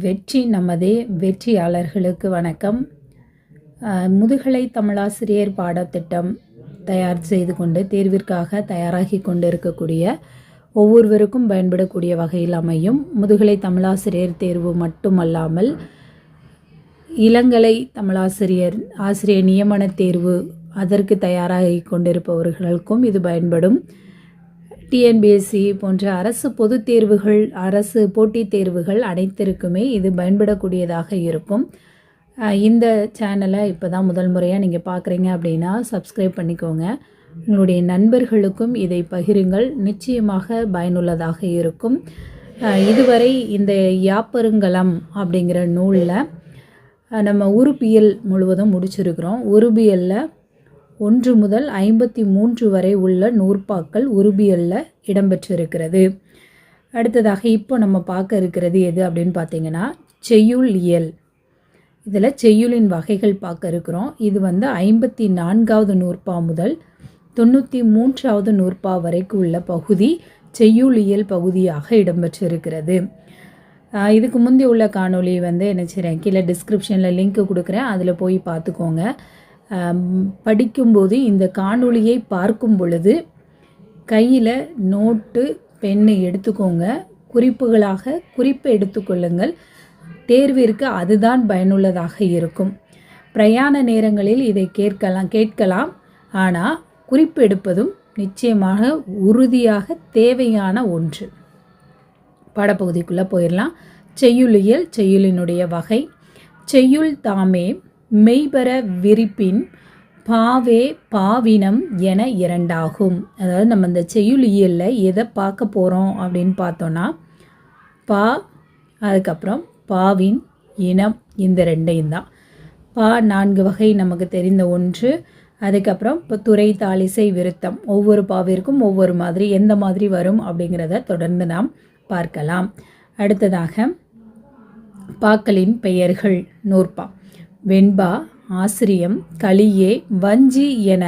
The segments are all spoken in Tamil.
வெற்றி நமதே வெற்றியாளர்களுக்கு வணக்கம். முதுகலை தமிழாசிரியர் பாடத்திட்டம் தயார் செய்து கொண்டு தேர்விற்காக தயாராகி கொண்டு இருக்கக்கூடிய ஒவ்வொருவருக்கும் பயன்படக்கூடிய வகையில் அமையும் முதுகலை தமிழாசிரியர் தேர்வு மட்டுமல்லாமல் இளங்கலை தமிழாசிரியர் ஆசிரியர் நியமன தேர்வு அதற்கு தயாராகி கொண்டிருப்பவர்களுக்கும் இது பயன்படும். டிஎன்பிஎஸ்சி போன்ற அரசு பொதுத் தேர்வுகள் அரசு போட்டித் தேர்வுகள் அனைத்திற்குமே இது பயன்படக்கூடியதாக இருக்கும். இந்த சேனலை இப்போ தான் முதல் முறையாக நீங்கள் பார்க்குறீங்க அப்படின்னா சப்ஸ்கிரைப் பண்ணிக்கோங்க. உங்களுடைய நண்பர்களுக்கும் இதை பகிருங்கள். நிச்சயமாக பயனுள்ளதாக இருக்கும். இதுவரை இந்த யாப்பருங்கலம் அப்படிங்கிற நூலில் நம்ம உருபியல் முழுவதும் முடிச்சிருக்கிறோம். உருபியலில் ஒன்று முதல் ஐம்பத்தி மூன்று வரை உள்ள நூற்பாக்கள் உருபியலில் இடம்பெற்றிருக்கிறது. அடுத்ததாக இப்போ நம்ம பார்க்க இருக்கிறது எது அப்படின்னு பார்த்தீங்கன்னா செய்யுள் இயல். இதில் செய்யுளின் வகைகள் பார்க்க இருக்கிறோம். இது வந்து ஐம்பத்தி நான்காவது நூற்பா முதல் தொண்ணூற்றி மூன்றாவது நூற்பா வரைக்கும் உள்ள பகுதி செய்யுளியல் பகுதியாக இடம்பெற்றிருக்கிறது. இதுக்கு முந்தி உள்ள காணொளி வந்து என்ன செய்கிறேன் கீழே டிஸ்கிரிப்ஷனில் லிங்க் கொடுக்குறேன். அதில் போய் பார்த்துக்கோங்க. படிக்கும்போது இந்த காணொளியை பார்க்கும் பொழுது கையில் நோட்டு பென்னு எடுத்துக்கோங்க. குறிப்புகளாக குறிப்பு எடுத்துக்கொள்ளுங்கள் தேர்விற்கு அதுதான் பயனுள்ளதாக இருக்கும். பிரயாண நேரங்களில் இதை கேட்கலாம் கேட்கலாம். ஆனால் குறிப்பு எடுப்பதும் நிச்சயமாக உறுதியாக தேவையான ஒன்று. பாடப்பகுதிக்குள்ளே போயிடலாம் செய்யுளியல் செய்யுளினுடைய வகை. செய்யுள் தாமே மெய்பெற விரிப்பின் பாவே பாவினம் என இரண்டாகும். அதாவது நம்ம இந்த செய்யுளியலில் எதை பார்க்க போகிறோம் அப்படின்னு பார்த்தோன்னா பா அதுக்கப்புறம் பாவின் இனம் இந்த ரெண்டையும் தான். பா நான்கு வகை நமக்கு தெரிந்த ஒன்று அதுக்கப்புறம் இப்போ துறை தாளிசை விருத்தம். ஒவ்வொரு பாவிற்கும் ஒவ்வொரு மாதிரி எந்த மாதிரி வரும் அப்படிங்கிறத தொடர்ந்து நாம் பார்க்கலாம். அடுத்ததாக பாக்களின் பெயர்கள் நூற்பா. வெண்பா ஆசிரியம் களியே வஞ்சி என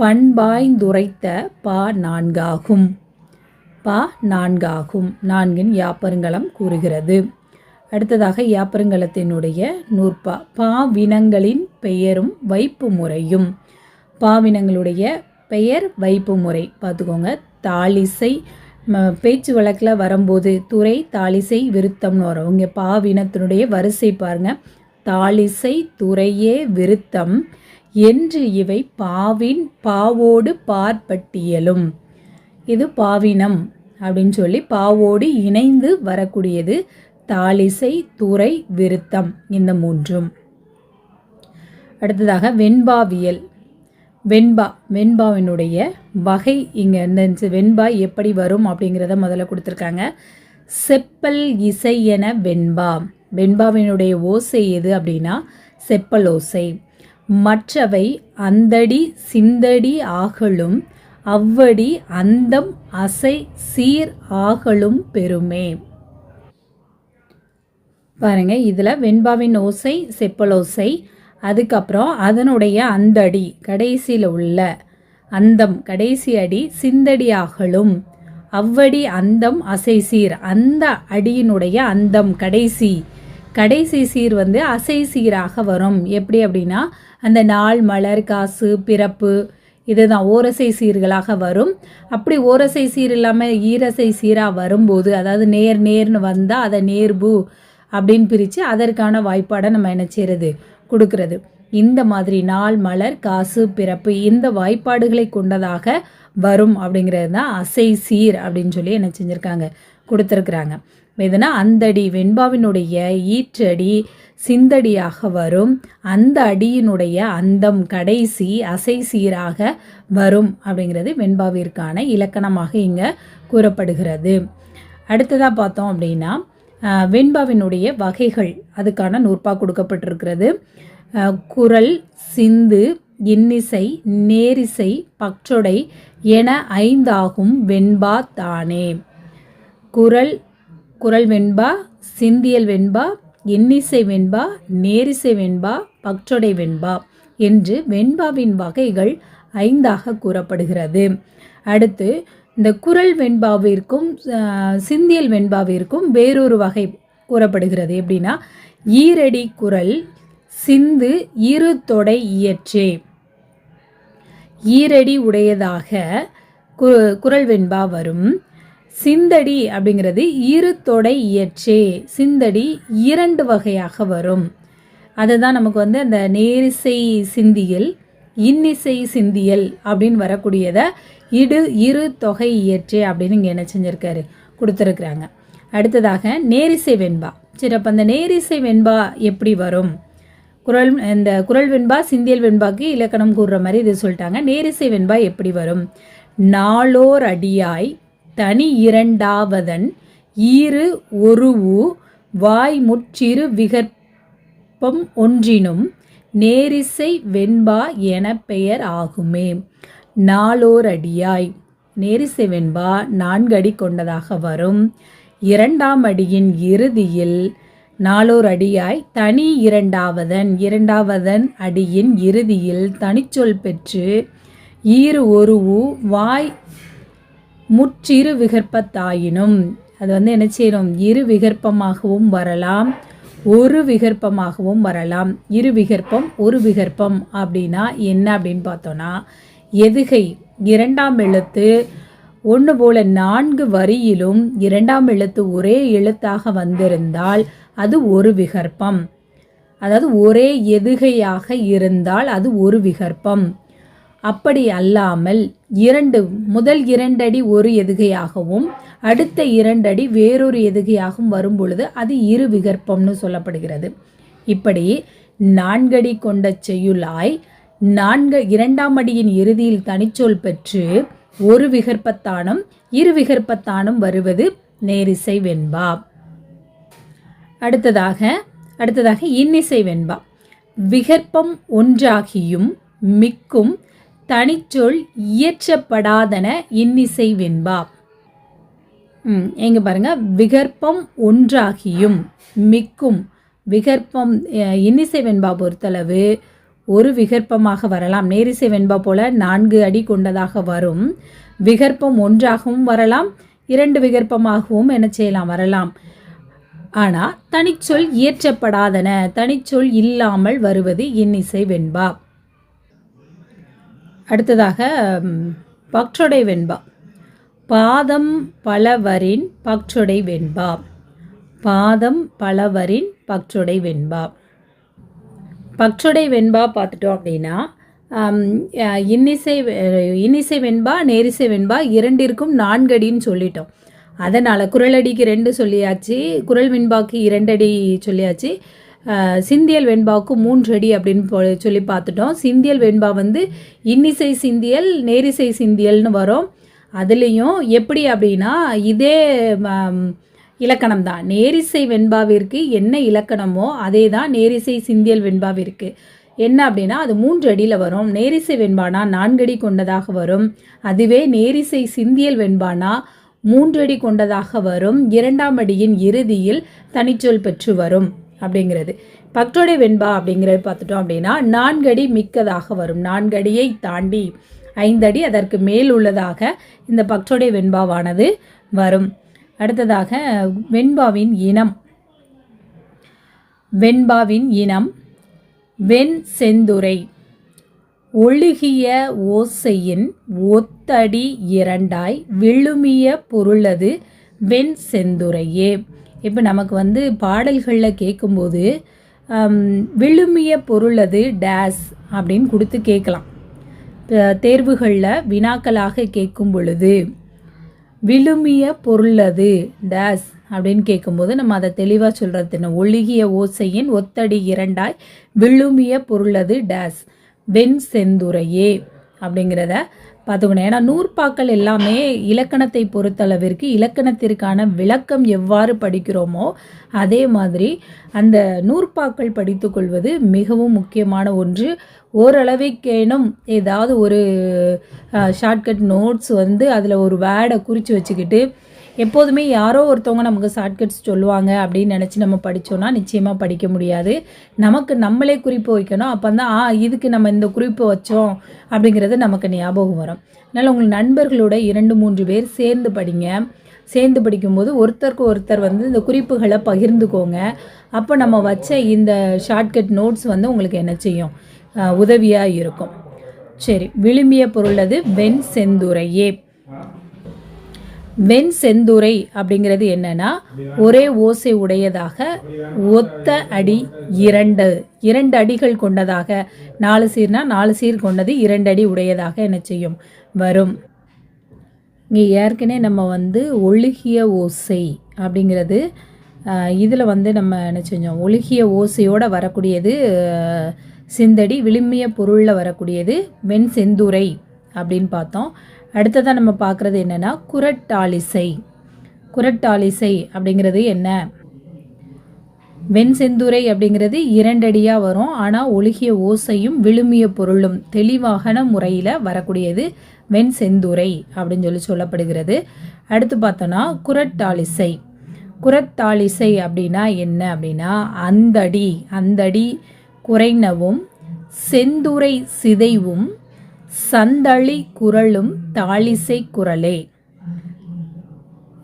பண்பாய்ந்துரைத்த பா நான்காகும். பா நான்காகும். நான்கின் யாப்பருங்கலம் கூறுகிறது. அடுத்ததாக யாப்பருங்கலத்தினுடைய நூற்பா. பாவினங்களின் பெயரும் வைப்பு முறையும் பாவினங்களுடைய பெயர் வைப்பு முறை பார்த்துக்கோங்க. தாளிசை பேச்சு வழக்கில் வரும்போது துறை தாளிசை விருத்தம்னு வரும். இங்கே பாவினத்தினுடைய வரிசை பாருங்கள் தாளிசை துறையே விருத்தம் என்று இவை பாவின் பாவோடு பார்ப்பட்டியலும். இது பாவினம் அப்படின்னு சொல்லி பாவோடு இணைந்து வரக்கூடியது தாளிசை துறை விருத்தம் இந்த மூன்றும். அடுத்ததாக வெண்பாவியல். வெண்பா வெண்பாவினுடைய வகை இங்கே இந்த வெண்பா எப்படி வரும் அப்படிங்கிறத முதல்ல கொடுத்துருக்காங்க. செப்பல் இசை என வெண்பா. வெண்பாவினுடைய ஓசை எது அப்படின்னா செப்பல் ஓசை. மற்றவை அந்தடி சிந்தடி ஆகலும் அவ்வடி அந்தம் அசை சீர் ஆகலும் பெருமே பாருங்க இதில் வெண்பாவின் ஓசை செப்பல் ஓசை அதுக்கப்புறம் அதனுடைய அந்தடி கடைசியில் உள்ள அந்தம் கடைசி அடி சிந்தடி ஆகலும் அவ்வடி அந்தம் அசை சீர் அந்த அடியினுடைய அந்தம் கடைசி கடைசி சீர் வந்து அசை சீராக வரும். எப்படி அப்படின்னா அந்த நாள் மலர் காசு பிறப்பு இதுதான் ஓரசை சீர்களாக வரும். அப்படி ஓரசை சீர் இல்லாமல் ஈரசை சீராக வரும்போது அதாவது நேர் நேர்னு வந்தால் அதை நேர்பு அப்படின்னு பிரித்து அதற்கான வாய்ப்பாடை நம்ம என்ன செய்கிறது கொடுக்கறது. இந்த மாதிரி நாள் மலர் காசு பிறப்பு இந்த வாய்ப்பாடுகளை கொண்டதாக வரும் அப்படிங்கிறது தான் அசை சீர் அப்படின்னு சொல்லி என்ன செஞ்சுருக்காங்க கொடுத்துருக்குறாங்க. எதுனா அந்தடி வெண்பாவினுடைய ஈற்றடி சிந்தடியாக வரும். அந்த அடியினுடைய அந்தம் கடைசி அசை சீராக வரும் அப்படிங்கிறது வெண்பாவிற்கான இலக்கணமாக இங்கே கூறப்படுகிறது. அடுத்ததாக பார்த்தோம் அப்படின்னா வெண்பாவினுடைய வகைகள் அதுக்கான நூற்பா கொடுக்கப்பட்டிருக்கிறது. குரல் சிந்து இன்னிசை நேரிசை பற்றொடை என ஐந்தாகும் வெண்பா தானே. குரல் குரல் வெண்பா சிந்தியல் வெண்பா இன்னிசை வெண்பா நேரிசை வெண்பா பற்றொடை வெண்பா என்று வெண்பாவின் வகைகள் ஐந்தாக கூறப்படுகிறது. அடுத்து இந்த குரல் வெண்பாவிற்கும் சிந்தியல் வெண்பாவிற்கும் வேறொரு வகை கூறப்படுகிறது. எப்படின்னா ஈரடி குரல் சிந்து இரு தொடை இயற்றே. ஈரடி உடையதாக கு- குரல் வெண்பா வரும். சிந்தடி அப்படிங்கிறது இரு தொடை இயற்றே. சிந்தடி இரண்டு வகையாக வரும். அதுதான் நமக்கு வந்து அந்த நேரிசை சிந்தியல் இன்னிசை சிந்தியல் அப்படின்னு வரக்கூடியதை இடு இரு தொகை இயற்றே அப்படின்னு இங்கே என்ன செஞ்சுருக்காரு? கொடுத்துருக்குறாங்க. அடுத்ததாக நேரிசை வெண்பா. சரி அப்போ அந்த நேரிசை வெண்பா எப்படி வரும்? குரல் இந்த குரல் வெண்பா சிந்தியல் வெண்பாக்கு இலக்கணம் கூறுற மாதிரி இது சொல்லிட்டாங்க. நேரிசை வெண்பா எப்படி வரும்? நாளோர் அடியாய் தனி இரண்டாவதன் ஈறு ஒரு வாய் முற்றிரு விகற்பம் ஒன்றினும் நேரிசை வெண்பா என பெயர் ஆகுமே. நாளோர் அடியாய். நேரிசை வெண்பா நான்கு அடி கொண்டதாக வரும். இரண்டாம் அடியின் இறுதியில் நாளோர் அடியாய் தனி இரண்டாவதன் இரண்டாவதன் அடியின் இறுதியில் தனிச்சொல் பெற்று ஈறு ஒருவு வாய் முற்றிரு விகற்பத்தாயினும் அது வந்து என்ன செய்யணும்? இரு விகற்பமாகவும் வரலாம் ஒரு விகற்பமாகவும் வரலாம். இரு விகற்பம் ஒரு விகற்பம் அப்படின்னா என்ன அப்படின்னு பார்த்தோன்னா எதுகை இரண்டாம் எழுத்து ஒன்று போல நான்கு வரியிலும் இரண்டாம் எழுத்து ஒரே எழுத்தாக வந்திருந்தால் அது ஒரு விகற்பம். அதாவது ஒரே எதுகையாக இருந்தால் அது ஒரு விகற்பம். அப்படி அல்லாமல் இரண்டு முதல் இரண்டடி ஒரு எதுகையாகவும் அடுத்த இரண்டடி வேறொரு எதுகையாகவும் வரும் பொழுது அது இரு விகற்பம்னு சொல்லப்படுகிறது. இப்படி நான்கடி கொண்ட செய்யுளாய் நான்கு இரண்டாம் அடியின் இறுதியில் தனிச்சொல் பெற்று ஒரு விகற்பத்தானும் இரு விகற்பத்தானும் வருவது நேரிசை வெண்பா. அடுத்ததாக அடுத்ததாக இன்னிசை வெண்பா. விகற்பம் ஒன்றாகியும் மிக்கும் தனிச்சொல் இயற்றப்படாதன இன்னிசை வெண்பா. ம், எங்க பாருங்க. விகற்பம் ஒன்றாகியும் மிக்கும் விகற்பம் இன்னிசை வெண்பா பொறுத்தளவு ஒரு விகற்பமாக வரலாம். நேரிசை வெண்பா போல நான்கு அடி கொண்டதாக வரும். விகற்பம் ஒன்றாகவும் வரலாம். இரண்டு விகற்பமாகவும் என்ன செய்யலாம்? வரலாம். ஆனால் தனிச்சொல் இயற்றப்படாதன. தனிச்சொல் இல்லாமல் வருவது இன்னிசை வெண்பா. அடுத்ததாக ம், பக்ஷொடை வெண்பா. பாதம் பலவரின் பக்ஷொடை வெண்பா. பாதம் பலவரின் பக்ஷொடை வெண்பா. பக்ஷொடை வெண்பா பார்த்துட்டோம் அப்படின்னா இன்னிசை வெ- இன்னிசை வெண்பா நேரிசை வெண்பா இரண்டிற்கும் நான்கடின்னு சொல்லிட்டோம். அதனால் குரலடிக்கு ரெண்டு சொல்லியாச்சு குரல் வெண்பாக்கு இரண்டடி சொல்லியாச்சு. சிந்தியல் வெண்பாவுக்கு மூன்று அடி அப்படின்னு சொல்லி பார்த்துட்டோம். சிந்தியல் வெண்பா வந்து இன்னிசை சிந்தியல் நேரிசை சிந்தியல்னு வரும். அதுலேயும் எப்படி அப்படின்னா இதே இலக்கணம் தான் நேரிசை வெண்பாவிற்கு என்ன இலக்கணமோ அதே தான் நேரிசை சிந்தியல் வெண்பாவிற்கு. என்ன அப்படின்னா அது மூன்று அடியில் வரும். நேரிசை வெண்பானா நான்கடி கொண்டதாக வரும். அதுவே நேரிசை சிந்தியல் வெண்பானா மூன்று அடி கொண்டதாக வரும். இரண்டாம் அடியின் இறுதியில் தனிச்சொல் பெற்று வரும் அப்படிங்கிறது. பக்டோடை வெண்பா அப்படிங்கிறது பார்த்துட்டோம் அப்படின்னா நான்கடி மிக்கதாக வரும். நான்கடியை தாண்டி ஐந்தடி அதற்கு மேல் உள்ளதாக இந்த பக்டோடை வெண்பாவானது வரும். அடுத்ததாக வெண்பாவின் இனம். வெண்பாவின் இனம் வெண் செந்துரை ஒழுகிய ஓசையின் ஒத்தடி இரண்டாய் விழுமிய பொருளது வெண் செந்துரையே இப்போ நமக்கு வந்து பாடல்களில் கேட்கும்போது விழுமிய பொருளது டேஸ் அப்படின்னு கொடுத்து கேட்கலாம் தேர்வுகளில் வினாக்களாக கேட்கும் பொழுது விழுமிய பொருளது டேஸ் அப்படின்னு கேட்கும்போது நம்ம அதை தெளிவாக சொல்கிறது என்ன? ஒழுகிய ஓசையின் ஒத்தடி இரண்டாய் விழுமிய பொருளது டேஸ். வெண் செந்துரையே அப்படிங்கிறத பார்த்துக்கணும். ஏன்னா நூற்பாக்கள் எல்லாமே இலக்கணத்தை பொறுத்தளவிற்கு இலக்கணத்திற்கான விளக்கம் எவ்வாறு படிக்கிறோமோ அதே மாதிரி அந்த நூற்பாக்கள் படித்துக்கொள்வது மிகவும் முக்கியமான ஒன்று. ஓரளவுக்கேனும் ஏதாவது ஒரு ஷார்ட்கட் நோட்ஸ் வந்து அதில் ஒரு வேர்டை குறித்து வச்சுக்கிட்டு எப்போதுமே யாரோ ஒருத்தவங்க நமக்கு ஷார்ட்கட்ஸ் சொல்லுவாங்க அப்படின்னு நினச்சி நம்ம படித்தோன்னா நிச்சயமாக படிக்க முடியாது. நமக்கு நம்மளே குறிப்பு வைக்கணும். அப்போ தான் ஆ இதுக்கு நம்ம இந்த குறிப்பு வச்சோம். அப்படிங்கிறது நமக்கு ஞாபகம் வரும். அதனால் உங்கள் நண்பர்களோட இரண்டு மூன்று பேர் சேர்ந்து படிங்க. சேர்ந்து படிக்கும்போது ஒருத்தருக்கு ஒருத்தர் வந்து இந்த குறிப்புகளை பகிர்ந்துக்கோங்க. அப்போ நம்ம வச்ச இந்த ஷார்ட்கட் நோட்ஸ் வந்து உங்களுக்கு என்ன செய்யும்? உதவியாக இருக்கும். சரி விழுமிய அது வெண் செந்துரையே வெண் செந்துரை அப்படிங்கிறது என்னன்னா ஒரே ஓசை உடையதாக ஒத்த அடி இரண்டு இரண்டு அடிகள் கொண்டதாக. நாலு சீர்னா நாலு சீர் கொண்டது இரண்டு அடி உடையதாக என்ன செய்யும் வரும். இங்கே ஏற்கனவே நம்ம வந்து ஒழுகிய ஓசை அப்படிங்கிறது இதில் வந்து நம்ம என்ன செஞ்சோம்? ஒழுகிய ஓசையோடு வரக்கூடியது சிந்தடி விழுமிய பொருளில் வரக்கூடியது வெண் செந்துரை அப்படின்னு பார்த்தோம். அடுத்ததாக நம்ம பார்க்குறது என்னென்னா குரட்டாலிசை குரட்டாலிசை அப்படிங்கிறது என்ன? வெண் செந்துரை அப்படிங்கிறது இரண்டடியாக வரும். ஆனால் ஒழுகிய ஓசையும் விழுமிய பொருளும் தெளிவாகன முறையில் வரக்கூடியது வெண் செந்துரை அப்படின்னு சொல்லி சொல்லப்படுகிறது. அடுத்து பார்த்தோன்னா குரட்டாலிசை குரட்டாலிசை அப்படின்னா என்ன அப்படின்னா அந்தடி. அந்தடி குறைனவும் செந்துரை சிதைவும் சந்தளி குரலும் தாளிசை குரலே.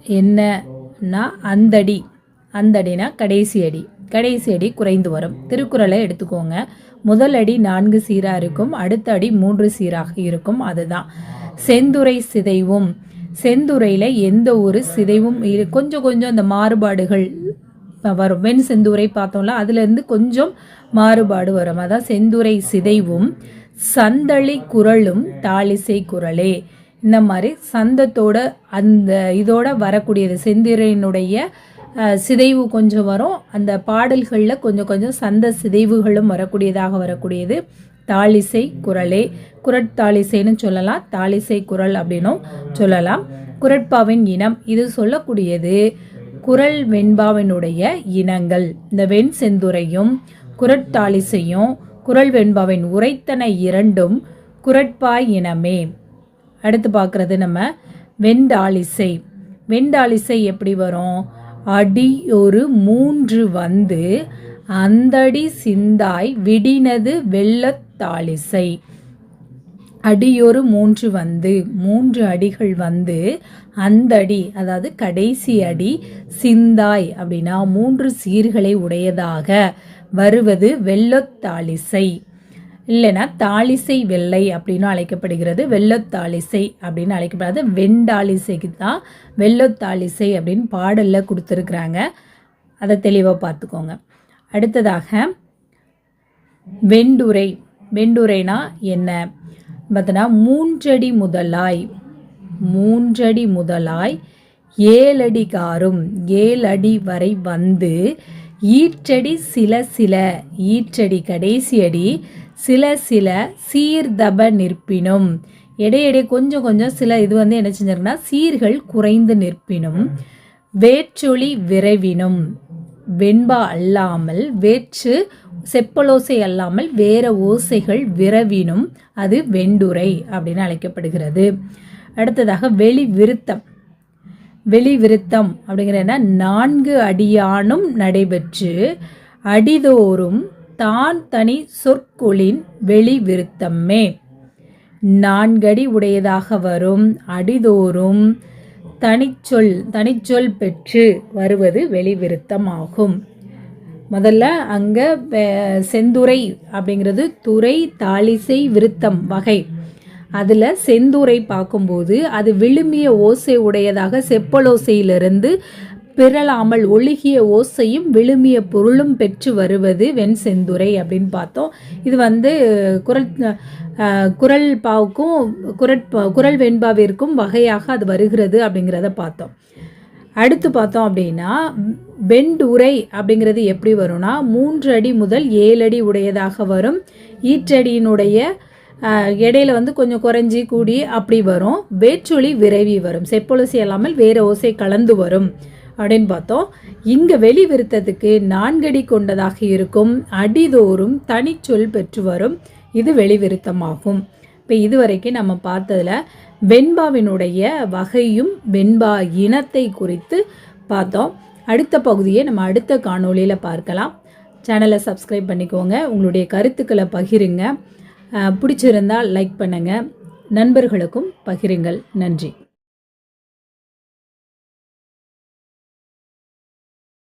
என்னன்னா அந்தடி. அந்தடினா கடைசி அடி. கடைசி அடி குறைந்து வரும். திருக்குறளை எடுத்துக்கோங்க. முதல் அடி நான்கு சீராக இருக்கும். அடுத்த அடி மூன்று சீராக இருக்கும். அதுதான். செந்துரை சிதைவும். செந்துரையில் எந்த ஒரு சிதைவும் கொஞ்சம் கொஞ்சம் அந்த மாறுபாடுகள் வரும். வெண் செந்துரை பார்த்தோம்ல அதுலேருந்து கொஞ்சம் மாறுபாடு வரும். அதான் செந்துரை சிதைவும். சந்தளி குரலும் தாளிசை குரலே. இந்த மாதிரி சந்தத்தோட அந்த இதோட வரக்கூடியது செந்திரையினுடைய சிதைவு கொஞ்சம் வரும். அந்த பாடல்களில் கொஞ்சம் கொஞ்சம் சந்த சிதைவுகளும் வரக்கூடியதாக வரக்கூடியது. தாளிசை குரலே. குரட்தாளிசைன்னு சொல்லலாம். தாளிசை குரல் அப்படின்னும் சொல்லலாம். குரட்பாவின் இனம் இது சொல்லக்கூடியது குரல் வெண்பாவினுடைய இனங்கள். இந்த வெண் செந்துரையும் குரட்டாளிசையும் குரல் வெண்பாவின் உரைத்தன இரண்டும் குரட்பாய் இனமே. அடுத்து பார்க்குறது நம்ம வெண்டாளிசை வெண்டாளிசை எப்படி வரும்? அடி ஒரு மூன்று வந்து அந்தடி சிந்தாய் விடினது வெள்ளத்தாளிசை அடியொரு மூன்று வந்து மூன்று அடிகள் வந்து அந்த அடி அதாவது கடைசி அடி சிந்தாய் அப்படின்னா மூன்று சீர்களை உடையதாக. வருவது வெள்ளத்தாளிசை இல்லைன்னா தாளிசை வெள்ளை அப்படின்னு அழைக்கப்படுகிறது. வெள்ளத்தாளிசை அப்படின்னு அழைக்கப்படுறது வெண்டாளிசைக்கு தான் வெள்ளத்தாளிசை அப்படின்னு பாடலில் கொடுத்துருக்குறாங்க. அதை தெளிவாக பார்த்துக்கோங்க. அடுத்ததாக வெண்டுரை. வெண்டுரைனா என்ன? பார்த்தோன்னா மூன்றடி முதலாய் மூன்றடி முதலாய் ஏழடி காரும் ஏழடி வரை வந்து ஈற்றடி சில சில ஈற்றடி கடைசி அடி சில சில சீர்தப நிற்பினும். இடையிடையே கொஞ்சம் கொஞ்சம் சில இது வந்து என்ன செஞ்சிருக்குன்னா சீர்கள் குறைந்து நிற்பினும். வேற்றொளி விரைவினும். வெண்பா அல்லாமல் வேற்று செப்பலோசை அல்லாமல் வேற ஓசைகள் விரவினும். அது வெண்டுரை அப்படின்னு அழைக்கப்படுகிறது. அடுத்ததாக வெளி விருத்தம். வெளிவிருத்தம் அப்படிங்கிற நான்கு அடியானும் நடைபெற்று அடிதோறும் தான் தனி சொற்கொளின் வெளிவிருத்தமே. நான்கடி உடையதாக வரும். அடிதோறும் தனிச்சொல் தனிச்சொல் பெற்று வருவது வெளிவிருத்தம் ஆகும் முதல்ல அங்கே செந்துரை அப்படிங்கிறது துறை தாளிசை விருத்தம் வகை. அதில் செந்தூரை பார்க்கும்போது அது விழுமிய ஓசை உடையதாக செப்பலோசையிலிருந்து பிறலாமல் ஒழுகிய ஓசையும் விழுமிய பொருளும் பெற்று வருவது வெண் செந்துரை அப்படின்னு பார்த்தோம். இது வந்து குரல் குரல் பாவுக்கும் குரட் குரல் வெண்பாவிற்கும் வகையாக அது வருகிறது அப்படிங்கிறத பார்த்தோம். அடுத்து பார்த்தோம் அப்படின்னா வெண்டுரை அப்படிங்கிறது எப்படி வரும்னா மூன்று அடி முதல் ஏழு அடி உடையதாக வரும். ஈற்றடியினுடைய இடையில வந்து கொஞ்சம் குறைஞ்சி கூடி அப்படி வரும். வேற்றொலி விரைவி வரும். செப்பொலசி இல்லாமல் வேறு ஓசை கலந்து வரும் அப்படின்னு பார்த்தோம். இங்கே வெளி விருத்தத்துக்கு நான்கடி கொண்டதாக இருக்கும். அடிதோறும் தனிச்சொல் பெற்று வரும். இது வெளிவிருத்தமாகும் இப்போ இதுவரைக்கும் நம்ம பார்த்ததில் வெண்பாவினுடைய வகையும் வெண்பா இனத்தை குறித்து பார்த்தோம். அடுத்த பகுதியை நம்ம அடுத்த காணொளியில் பார்க்கலாம். சேனலை சப்ஸ்கிரைப் பண்ணிக்கோங்க. உங்களுடைய கருத்துக்களை பகிருங்க. பிடிச்சிருந்தால் லைக் பண்ணுங்கள் நண்பர்களுக்கும் பகிருங்கள். நன்றி.